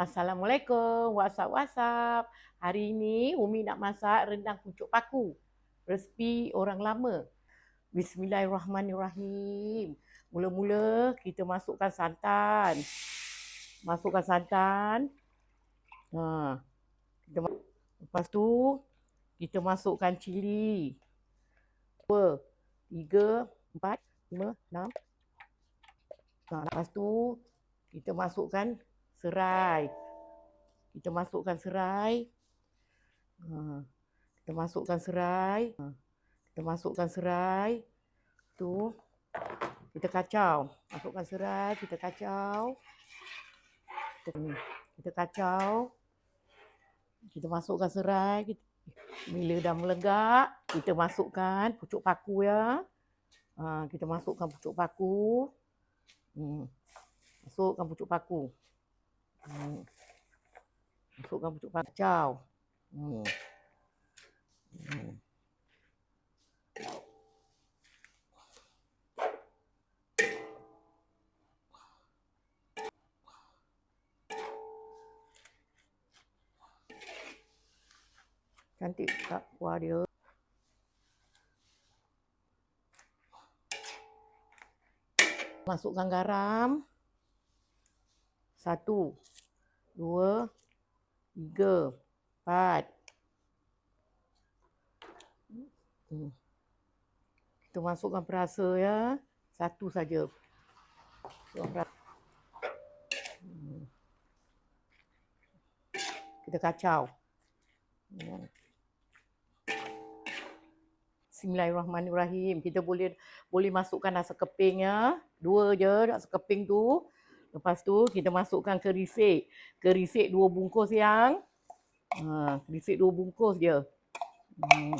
Assalamualaikum. WhatsApp WhatsApp. Hari ini Umi nak masak rendang pucuk paku. Resipi orang lama. Bismillahirrahmanirrahim. Mula-mula kita masukkan santan. Masukkan santan. Ha. Kita, lepas tu kita masukkan cili. Dua, tiga, empat, lima, enam. Ha, lepas tu kita masukkan serai. Kita masukkan serai. Ha. Kita masukkan serai. Ha. Kita masukkan serai. Tu. Kita kacau. Masukkan serai, kita kacau. Kita, kita kacau. Kita masukkan serai. Kita, bila dah melegak, kita masukkan pucuk paku ya. Ha, kita masukkan pucuk paku. Hmm. Masukkan pucuk paku. Hmm. Masukkan pucuk kacau. Hmm. Hmm. Cantik tak kuah dia. Masukkan garam. Satu, dua, tiga, empat. Hmm. Kita masukkan perasa ya. Satu saja. Hmm. Kita kacau. Hmm. Bismillahirrahmanirrahim. Kita boleh boleh masukkan nasi keping ya. Dua je nasi keping tu. Lepas tu kita masukkan kerisik. Kerisik dua bungkus yang. Ha, kerisik dua bungkus je. Hmm.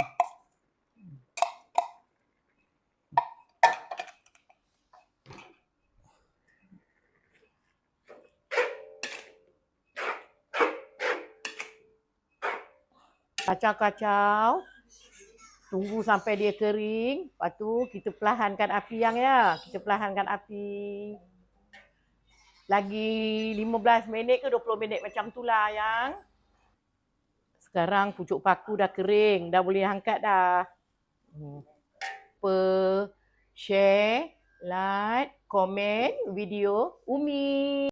Kacau-kacau. Tunggu sampai dia kering. Lepas tu kita perlahankan api yang ya. Kita perlahankan api lagi 15 minit ke 20 minit macam tu lah yang. Sekarang pucuk paku dah kering, dah boleh angkat dah. Per, share, like, komen video Umi.